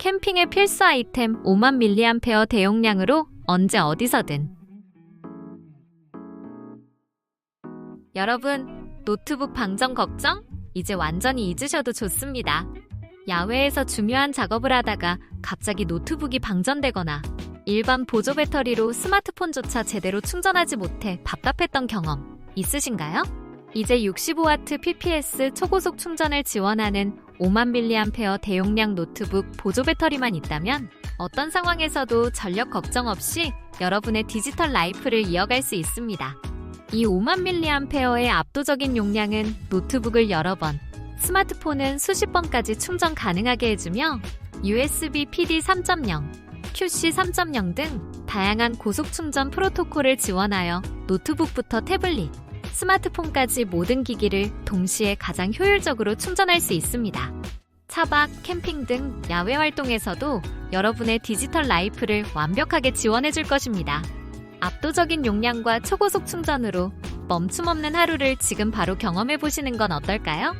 캠핑의 필수 아이템 5만 mAh 대용량으로 언제 어디서든. 여러분, 노트북 방전 걱정? 이제 완전히 잊으셔도 좋습니다. 야외에서 중요한 작업을 하다가 갑자기 노트북이 방전되거나 일반 보조 배터리로 스마트폰조차 제대로 충전하지 못해 답답했던 경험 있으신가요? 이제 65W PPS 초고속 충전을 지원하는 5만 mAh 대용량 노트북 보조 배터리만 있다면 어떤 상황에서도 전력 걱정 없이 여러분의 디지털 라이프를 이어갈 수 있습니다. 이 5만 mAh의 압도적인 용량은 노트북을 여러 번, 스마트폰은 수십 번까지 충전 가능하게 해주며 USB PD 3.0, QC 3.0 등 다양한 고속 충전 프로토콜을 지원하여 노트북부터 태블릿, 스마트폰까지 모든 기기를 동시에 가장 효율적으로 충전할 수 있습니다. 차박, 캠핑 등 야외 활동에서도 여러분의 디지털 라이프를 완벽하게 지원해 줄 것입니다. 압도적인 용량과 초고속 충전으로 멈춤 없는 하루를 지금 바로 경험해 보시는 건 어떨까요?